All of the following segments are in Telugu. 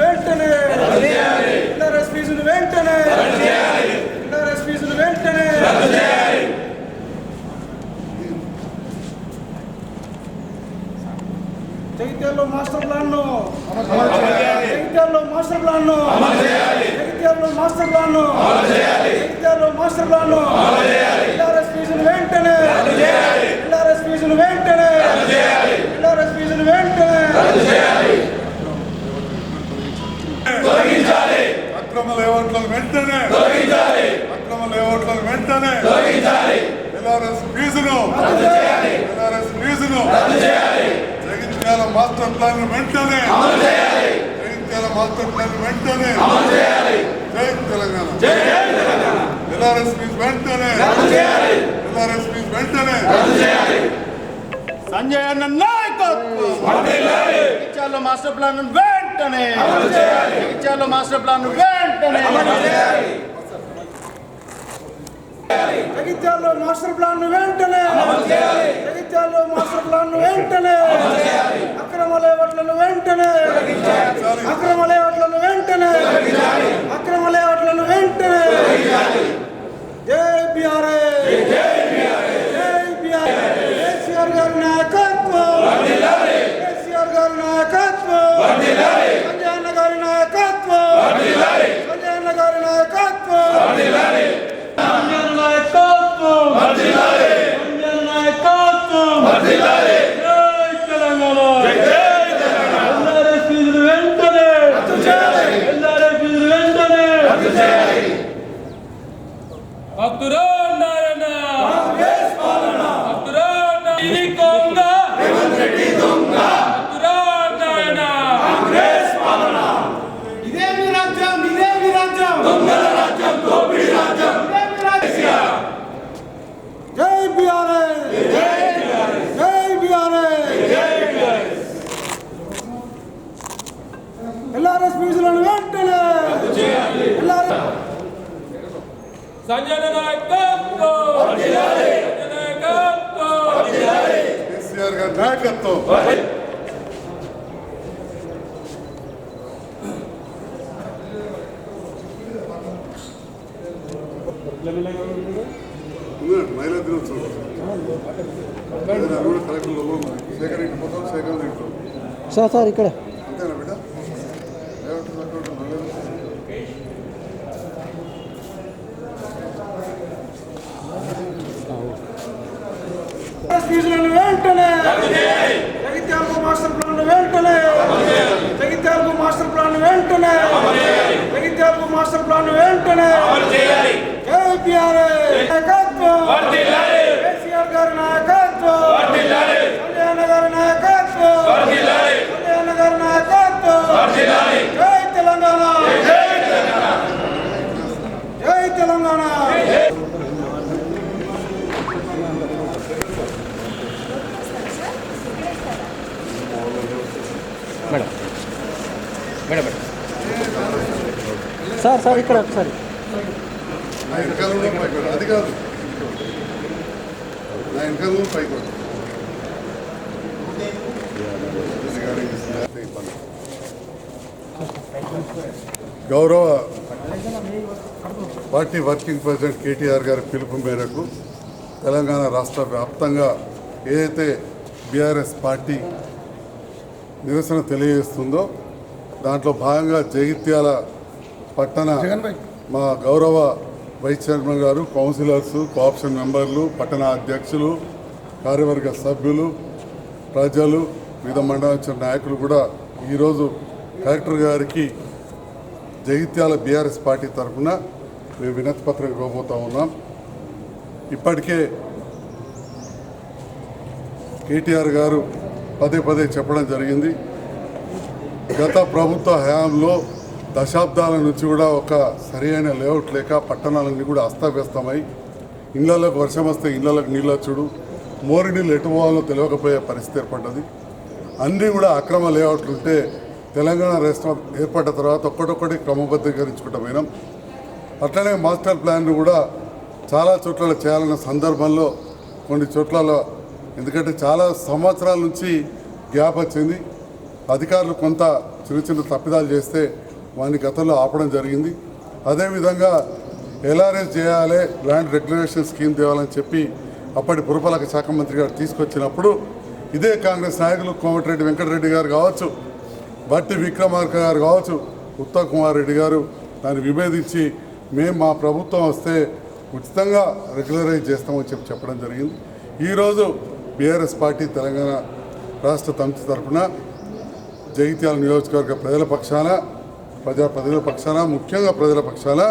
వెంటనే. ఎల్ఆర్ఎస్ ఫీజులు వెంటనే. ఎల్ఆర్ఎస్ ఫీజులు వెంటనే. జగిత్యాలలో మాస్టర్ ప్లాన్ను జగిత్యాలలో మాస్టర్ ప్లాన్ను జగిత్యాలలో మాస్టర్ ప్లాన్ను జగిత్యాలలో మాస్టర్ ప్లాన్ను ఎల్ఆర్ఎస్ ఫీజులు వెంటనే. ఎల్ఆర్ఎస్ ఫీజులు వెంటనే. ఎల్ఆర్ఎస్ ఫీజులు వెంటనే. అక్రమ లేఅవుట్లను వెంటనే అక్రమ లేఅవుట్లను వెంటనే ఎల్ఆర్ఎస్ ఫీజును ఎల్ఆర్ఎస్ ఫీజును జగిత్యాల మాస్టర్ ప్లాన్ వెంటనే జగిత్యాల మాస్టర్ ప్లాన్ వెంటనే జై తెలంగాణ. ఎల్ఆర్ఎస్ ఫీజు వెంటనే ఎల్ఆర్ఎస్ ఫీజు వెంటనే సంజయ్ అన్న నాయకత్వం. మాస్టర్ ప్లాన్ వెంటనే జగిత్యాల మాస్టర్ ప్లాన్ వెంటనే. జగిత్యాలలో మాస్టర్ ప్లాన్ వెంటనే. జగిత్యాలలో మాస్టర్ ప్లాన్ వెంటనే. అక్రమ లేవట్లను వెంటనే. అక్రమ లేవట్లను వెంటనే అక్రమ లేవట్లను వెంటనే జై బిఆర్ఏ జై బిఆర్ఏ కేసీఆర్ గారి నాయకత్వం కేసీఆర్ గారి నాయకత్వం సంజయ్ అన్న గారి నాయకత్వం సంజయ్ అన్న గారి నాయకత్వం సంజయ్ నాయకత్వం సంజయ్ నాయకత్వం జై తెలంగాణ ఎల్ఆర్ఎస్ ఫీజులు వెంటనే ఎల్ఆర్ఎస్ ఫీజులు వెంటనే అబ్దురాన్ నారాయణ అబ్దురాన్ నారాయణ. ఇది కొంగ అబ్దురాన్ నారాయణ ఇదే మీ రాజ్యం ఇదే మీ రాజ్యం దొంగల రాజ్యం దోపిడీ రాజ్యం జై బిఆర్ఏ జై బిఆర్ఏ ఎల్ఆర్ఎస్ ఫీజులను వెంటనే ఎల్ఆర్ఎస్ సంజన నాయకత్వం సంజన నాయకత్వం కేసీఆర్ గారి నాయకత్వం ఉన్నాడు, మహిళా దినోత్సవం ఏదైనా కూడా కలెక్టర్లో శేఖర్ ఇంటి పోతాం శేఖర్ ఇంట్లో సార్ సార్ ఇక్కడ అంతేనా బిడ్డ ఏమంటుంది అక్కడ మహిళా ఫీజులను వెంటనే జగిత్యాలకు మాస్టర్ ప్లాన్ వెంటనే జగిత్యాలకు మాస్టర్ ప్లాన్ వెంటనే జగిత్యాలకు మాస్టర్ ప్లాన్ వెంటనే జై బిఆర్ఏ నాయకత్వం కేసీఆర్ గారి నాయకత్వం సంజయ్ అన్న గారి నాయకత్వం సంజయ్ అన్న గారి నాయకత్వం జై తెలంగాణ జై Telangana madam. Madam madam. Sir sir ఇక్కడ ఒకసారి. నా వెనకాల పైకి అది కాదు. నా వెనకాల పైకి గౌరవ పార్టీ వర్కింగ్ ప్రెసిడెంట్ కేటీఆర్ గారి పిలుపు మేరకు తెలంగాణ రాష్ట్ర వ్యాప్తంగా ఏదైతే బీఆర్ఎస్ పార్టీ నిరసన తెలియజేస్తుందో దాంట్లో భాగంగా జగిత్యాల పట్టణ మా గౌరవ వైస్ చైర్మన్ గారు కౌన్సిలర్స్ కోఆప్షన్ మెంబర్లు పట్టణ అధ్యక్షులు కార్యవర్గ సభ్యులు ప్రజలు వివిధ మండలించిన నాయకులు కూడా ఈరోజు కలెక్టర్ గారికి జగిత్యాల బీఆర్ఎస్ పార్టీ తరఫున మేము వినతి పత్రం ఇవ్వబోతా ఉన్నాం. ఇప్పటికే కేటీఆర్ గారు పదే పదే చెప్పడం జరిగింది. గత ప్రభుత్వ హయాంలో దశాబ్దాల నుంచి కూడా ఒక సరైన లేఅవుట్ లేక పట్టణాలన్నీ కూడా అస్తవ్యస్తమై ఇళ్ళలోకి వర్షం వస్తే ఇళ్ళలోకి నీళ్ళు వచ్చుడు మోరి నీళ్ళు ఎటు పోవాలో తెలియకపోయే పరిస్థితి ఏర్పడ్డది. అన్నీ కూడా అక్రమ లేఅవుట్లు ఉంటే తెలంగాణ రాష్ట్రం ఏర్పడ్డ తర్వాత ఒక్కటొక్కటి క్రమబద్ధీకరించుకుంటూ పోయినాం. అట్లనే మాస్టర్ ప్లాన్ను కూడా చాలా చోట్ల చేయాలన్న సందర్భంలో కొన్ని చోట్లలో ఎందుకంటే చాలా సంవత్సరాల నుంచి గ్యాప్ వచ్చింది. అధికారులు కొంత చిన్న చిన్న తప్పిదాలు చేస్తే వారిని గతంలో ఆపడం జరిగింది. అదేవిధంగా ఎల్ఆర్ఎస్ చేయాలి ల్యాండ్ రెగ్యులేషన్ స్కీమ్ తేవాలని చెప్పి అప్పటి పురపాలక శాఖ మంత్రి గారు తీసుకొచ్చినప్పుడు ఇదే కాంగ్రెస్ నాయకులు కోమటిరెడ్డి వెంకటరెడ్డి గారు కావచ్చు బట్టి విక్రమార్క గారు కావచ్చు ఉత్తమ్ కుమార్ రెడ్డి గారు దాన్ని విభేదించి మేము మా ప్రభుత్వం వస్తే ఉచితంగా రెగ్యులరైజ్ చేస్తామని చెప్పి చెప్పడం జరిగింది. ఈరోజు బీఆర్ఎస్ పార్టీ తెలంగాణ రాష్ట్ర సమితి తరఫున జగిత్యాల నియోజకవర్గ ప్రజల పక్షాన ప్రజా ప్రజల పక్షాన ముఖ్యంగా ప్రజల పక్షాన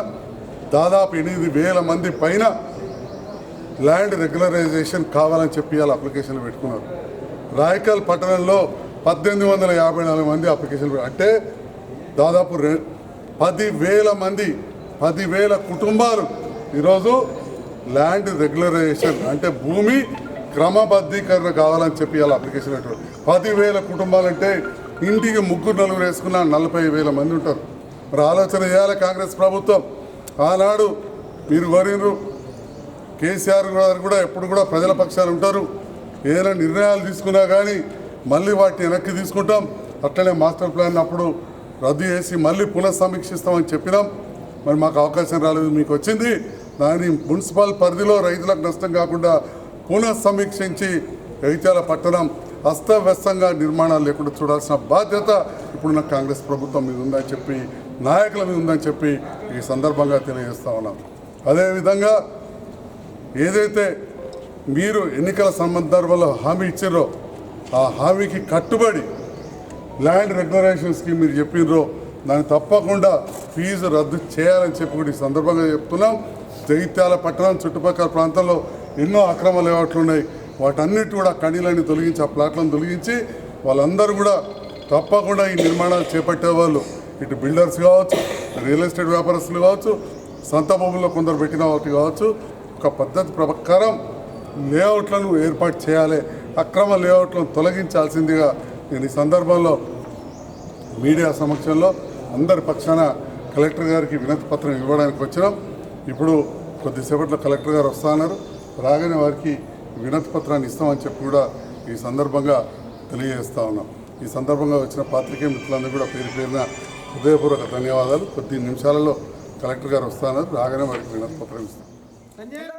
దాదాపు ఎనిమిది వేల మంది పైన ల్యాండ్ రెగ్యులరైజేషన్ కావాలని చెప్పి వాళ్ళ అప్లికేషన్లు పెట్టుకున్నారు. రాయకల్ పట్టణంలో పద్దెనిమిది వందల యాభై నాలుగు మంది అప్లికేషన్లు అంటే దాదాపు రె పదివేల మంది పదివేల కుటుంబాలు ఈరోజు ల్యాండ్ రెగ్యులరైజేషన్ అంటే భూమి క్రమబద్ధీకరణ కావాలని చెప్పి వాళ్ళ అప్లికేషన్ పెట్టారు. పదివేల కుటుంబాలంటే ఇంటికి ముగ్గురు నలుగురు వేసుకున్న నలభై వేల మంది ఉంటారు. మరి ఆలోచన చేయాలి కాంగ్రెస్ ప్రభుత్వం. ఆనాడు మీరు కోరినరు. కేసీఆర్ గారు కూడా ఎప్పుడు కూడా ప్రజల పక్షాలు ఉంటారు. ఏదైనా నిర్ణయాలు తీసుకున్నా కానీ మళ్ళీ వాటిని వెనక్కి తీసుకుంటాం. అట్లనే మాస్టర్ ప్లాన్ అప్పుడు రద్దు చేసి మళ్ళీ పునఃసమీక్షిస్తామని చెప్పినాం. మరి మాకు అవకాశం రాలేదు మీకు వచ్చింది. దాని మున్సిపల్ పరిధిలో రైతులకు నష్టం కాకుండా పునః సమీక్షించి రైతాల పట్టణం అస్తవ్యస్తంగా నిర్మాణాలు లేకుండా చూడాల్సిన బాధ్యత ఇప్పుడున్న కాంగ్రెస్ ప్రభుత్వం మీద ఉందని చెప్పి నాయకుల మీద ఉందని చెప్పి ఈ సందర్భంగా తెలియజేస్తా ఉన్నాం. అదేవిధంగా ఏదైతే మీరు ఎన్నికల సందర్భంలో హామీ ఇచ్చారో ఆ హామీకి కట్టుబడి ల్యాండ్ రెగ్యులరేషన్ స్కీమ్ మీరు చెప్పినరో దాన్ని తప్పకుండా ఫీజు రద్దు చేయాలని చెప్పి కూడా ఈ సందర్భంగా చెప్తున్నాం. జగిత్యాల పట్టణం చుట్టుపక్కల ప్రాంతంలో ఎన్నో అక్రమ లేఅవుట్లు ఉన్నాయి. వాటన్నిటి కూడా కణీలన్నీ తొలగించి ఆ ప్లాట్లను తొలగించి వాళ్ళందరూ కూడా తప్పకుండా ఈ నిర్మాణాలు చేపట్టేవాళ్ళు. ఇటు బిల్డర్స్ కావచ్చు రియల్ ఎస్టేట్ వ్యాపారస్తులు కావచ్చు సొంత భూముల్లో కొందరు పెట్టిన వాటి కావచ్చు ఒక పద్ధతి ప్రకారం లేఅవుట్లను ఏర్పాటు చేయాలి అక్రమ లేఅవుట్లను తొలగించాల్సిందిగా నేను ఈ సందర్భంలో మీడియా సమక్షంలో అందరి పక్షాన కలెక్టర్ గారికి వినతి పత్రం ఇవ్వడానికి వచ్చినాం. ఇప్పుడు కొద్దిసేపట్లో కలెక్టర్ గారు వస్తున్నారు రాగానే వారికి వినతి పత్రాన్ని ఇస్తామని చెప్పి కూడా ఈ సందర్భంగా తెలియజేస్తా ఉన్నాం. ఈ సందర్భంగా వచ్చిన పాత్రికేయ మిత్రులందరూ కూడా పేరు పేరున హృదయపూర్వక ధన్యవాదాలు. కొద్ది నిమిషాలలో కలెక్టర్ గారు వస్తున్నారు రాగానే వారికి వినతి పత్రం ఇస్తాం